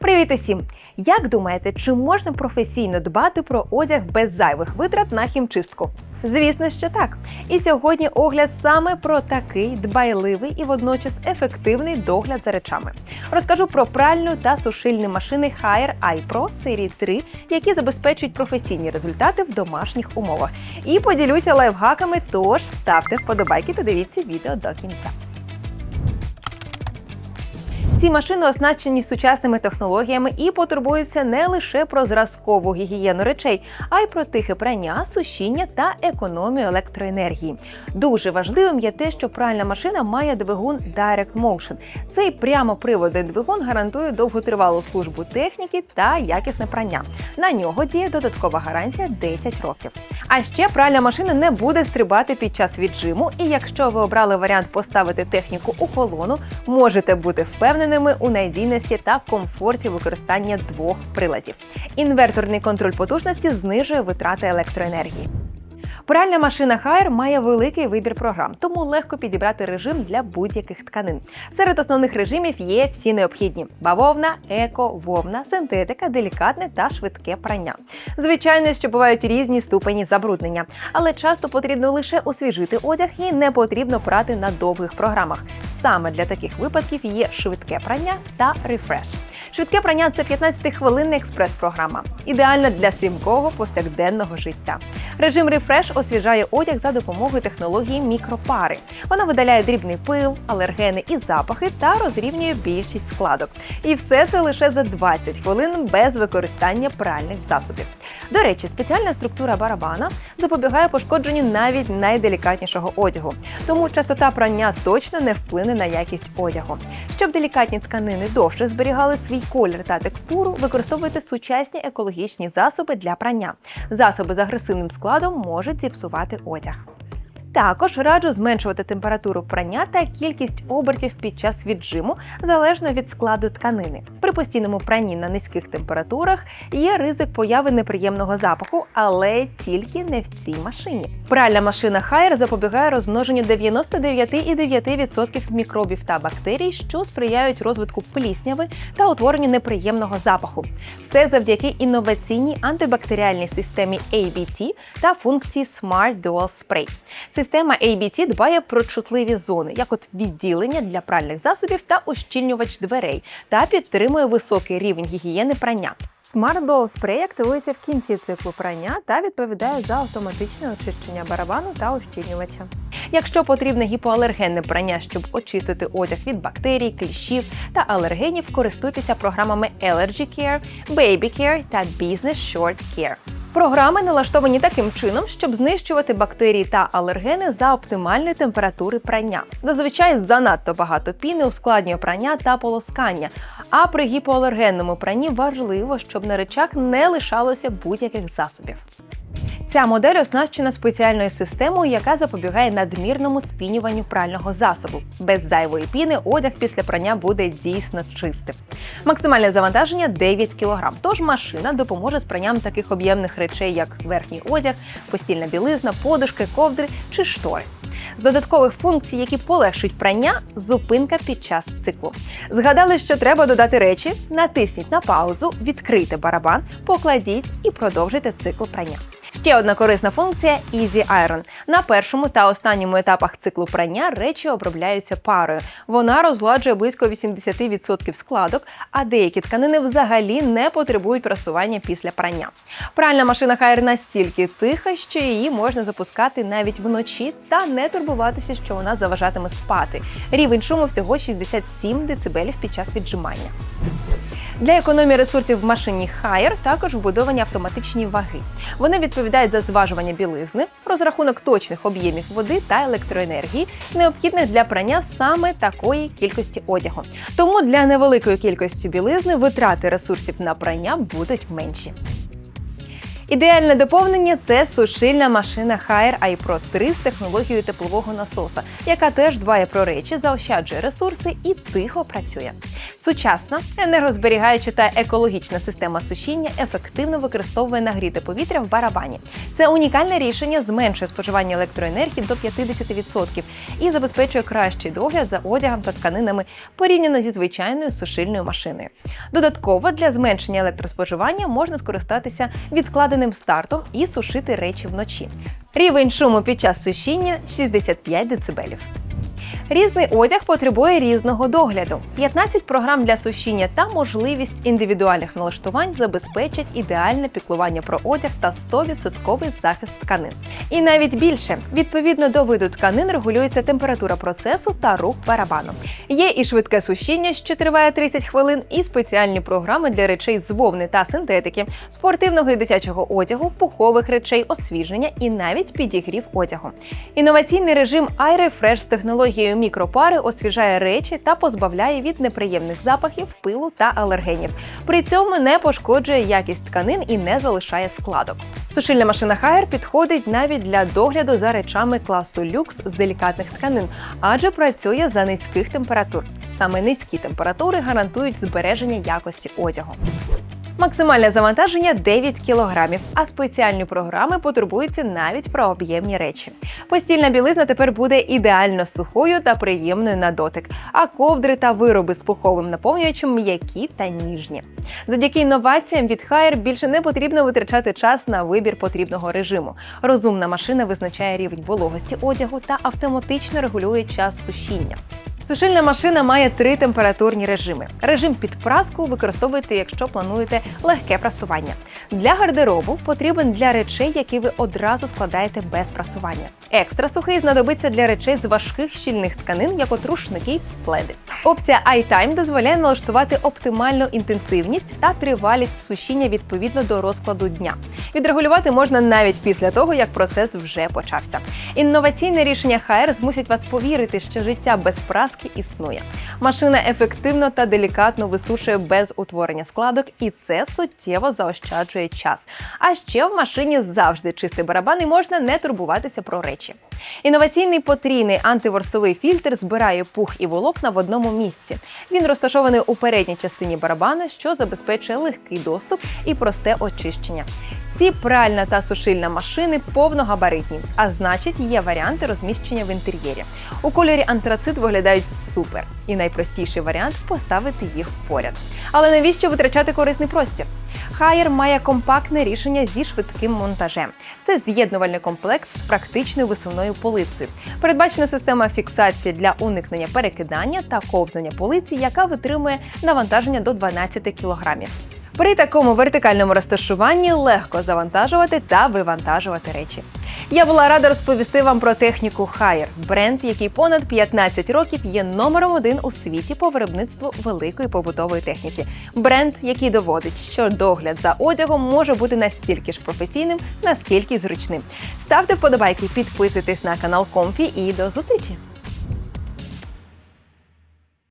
Привіт усім! Як думаєте, чи можна професійно дбати про одяг без зайвих витрат на хімчистку? Звісно, що так. І сьогодні огляд саме про такий дбайливий і водночас ефективний догляд за речами. Розкажу про пральну та сушильні машини Haier iPro серії 3, які забезпечують професійні результати в домашніх умовах. І поділюся лайфхаками, тож ставте вподобайки та дивіться відео до кінця. Ці машини оснащені сучасними технологіями і потурбуються не лише про зразкову гігієну речей, а й про тихе прання, сушіння та економію електроенергії. Дуже важливим є те, що пральна машина має двигун Direct Motion. Цей прямоприводний двигун гарантує довготривалу службу техніки та якісне прання. На нього діє додаткова гарантія 10 років. А ще пральна машина не буде стрибати під час віджиму, і якщо ви обрали варіант поставити техніку у колону, можете бути впевненими у надійності та комфорті використання двох приладів. Інверторний контроль потужності знижує витрати електроенергії. Пральна машина Haier має великий вибір програм, тому легко підібрати режим для будь-яких тканин. Серед основних режимів є всі необхідні: бавовна, еко, вовна, синтетика, делікатне та швидке прання. Звичайно, що бувають різні ступені забруднення, але часто потрібно лише освіжити одяг і не потрібно прати на довгих програмах. Саме для таких випадків є швидке прання та рефреш. Швидке прання це 15-хвилинна експрес-програма, ідеальна для стрімкого повсякденного життя. Режим рефреш освіжає одяг за допомогою технології мікропари. Вона видаляє дрібний пил, алергени і запахи та розрівнює більшість складок. І все це лише за 20 хвилин без використання пральних засобів. До речі, спеціальна структура барабана запобігає пошкодженню навіть найделікатнішого одягу, тому частота прання точно не вплине на якість одягу. Щоб делікатні тканини довше зберігали свій колір та текстуру, використовуйте сучасні екологічні засоби для прання. Засоби з агресивним складом можуть зіпсувати одяг. Також раджу зменшувати температуру прання та кількість обертів під час віджиму залежно від складу тканини. При постійному пранні на низьких температурах є ризик появи неприємного запаху, але тільки не в цій машині. Пральна машина Haier запобігає розмноженню 99,9% мікробів та бактерій, що сприяють розвитку плісняви та утворенню неприємного запаху. Все завдяки інноваційній антибактеріальній системі ABT та функції Smart Dual Spray. Система ABT дбає про чутливі зони, як от відділення для пральних засобів та ущільнювач дверей, та підтримує високий рівень гігієни прання. Smart Dual Spray активується в кінці циклу прання та відповідає за автоматичне очищення барабану та ощільнювача. Якщо потрібне гіпоалергенне прання, щоб очистити одяг від бактерій, кліщів та алергенів, користуйтеся програмами Allergy Care, Baby Care та Business Short Care. Програми налаштовані таким чином, щоб знищувати бактерії та алергени за оптимальної температури прання. Зазвичай занадто багато піни ускладнює прання та полоскання. А при гіпоалергенному пранні важливо, щоб на речах не лишалося будь-яких засобів. Ця модель оснащена спеціальною системою, яка запобігає надмірному спінюванню прального засобу. Без зайвої піни одяг після прання буде дійсно чистим. Максимальне завантаження 9 кг, тож машина допоможе з пранням таких об'ємних речей, як верхній одяг, постільна білизна, подушки, ковдри чи штори. З додаткових функцій, які полегшують прання, зупинка під час циклу. Згадали, що треба додати речі, натисніть на паузу, відкрийте барабан, покладіть і продовжуйте цикл прання. Ще одна корисна функція Easy Iron. На першому та останньому етапах циклу прання речі обробляються парою. Вона розгладжує близько 80% складок, а деякі тканини взагалі не потребують просування після прання. Пральна машина Haier настільки тиха, що її можна запускати навіть вночі та не турбуватися, що вона заважатиме спати. Рівень шуму всього 67 дБ під час віджимання. Для економії ресурсів в машині Haier також вбудовані автоматичні ваги. Вони відповідають за зважування білизни, розрахунок точних об'ємів води та електроенергії, необхідних для прання саме такої кількості одягу. Тому для невеликої кількості білизни витрати ресурсів на прання будуть менші. Ідеальне доповнення це сушильна машина Haier iPro 3 з технологією теплового насоса, яка теж дбає про речі, заощаджує ресурси і тихо працює. Сучасна, енергозберігаюча та екологічна система сушіння ефективно використовує нагріте повітря в барабані. Це унікальне рішення зменшує споживання електроенергії до 50% і забезпечує кращий догляд за одягом та тканинами порівняно зі звичайною сушильною машиною. Додатково для зменшення електроспоживання можна скористатися відкладеним стартом і сушити речі вночі. Рівень шуму під час сушіння 65 дБ. Різний одяг потребує різного догляду. 15 програм для сушіння та можливість індивідуальних налаштувань забезпечать ідеальне піклування про одяг та 100% захист тканин. І навіть більше відповідно до виду тканин регулюється температура процесу та рух барабану. Є і швидке сушіння, що триває 30 хвилин, і спеціальні програми для речей з вовни та синтетики, спортивного і дитячого одягу, пухових речей, освіження і навіть підігрів одягу. Інноваційний режим iRefresh з технологією мікропари освіжає речі та позбавляє від неприємних запахів, пилу та алергенів. При цьому не пошкоджує якість тканин і не залишає складок. Сушильна машина Haier підходить навіть для догляду за речами класу люкс з делікатних тканин, адже працює за низьких температур. Саме низькі температури гарантують збереження якості одягу. Максимальне завантаження 9 кг, а спеціальні програми потурбуються навіть про об'ємні речі. Постільна білизна тепер буде ідеально сухою та приємною на дотик, а ковдри та вироби з пуховим наповнювачем м'які та ніжні. Завдяки інноваціям від Haier більше не потрібно витрачати час на вибір потрібного режиму. Розумна машина визначає рівень вологості одягу та автоматично регулює час сушіння. Сушильна машина має три температурні режими. Режим під праску використовуєте, якщо плануєте легке прасування. Для гардеробу потрібен для речей, які ви одразу складаєте без прасування. Екстра сухий знадобиться для речей з важких щільних тканин, як от рушники пледи. Опція iTime дозволяє налаштувати оптимальну інтенсивність та тривалість сушіння відповідно до розкладу дня. Відрегулювати можна навіть після того, як процес вже почався. Інноваційне рішення Haier змусять вас повірити, що життя без праски існує. Машина ефективно та делікатно висушує без утворення складок, і це суттєво заощаджує час. А ще в машині завжди чистий барабан і можна не турбуватися про речі. Інноваційний потрійний антиворсовий фільтр збирає пух і волокна в одному місці. Він розташований у передній частині барабана, що забезпечує легкий доступ і просте очищення. Ці пральна та сушильна машини повногабаритні, а значить, є варіанти розміщення в інтер'єрі. У кольорі антрацит виглядають супер, і найпростіший варіант поставити їх поряд. Але навіщо витрачати корисний простір? Haier має компактне рішення зі швидким монтажем. Це з'єднувальний комплект з практичною висувною полицею. Передбачена система фіксації для уникнення перекидання та ковзання полиці, яка витримує навантаження до 12 кг. При такому вертикальному розташуванні легко завантажувати та вивантажувати речі. Я була рада розповісти вам про техніку Haier, бренд, який понад 15 років є номером один у світі по виробництву великої побутової техніки. Бренд, який доводить, що догляд за одягом може бути настільки ж професійним, наскільки зручним. Ставте вподобайки, підписуйтесь на канал Комфі і до зустрічі!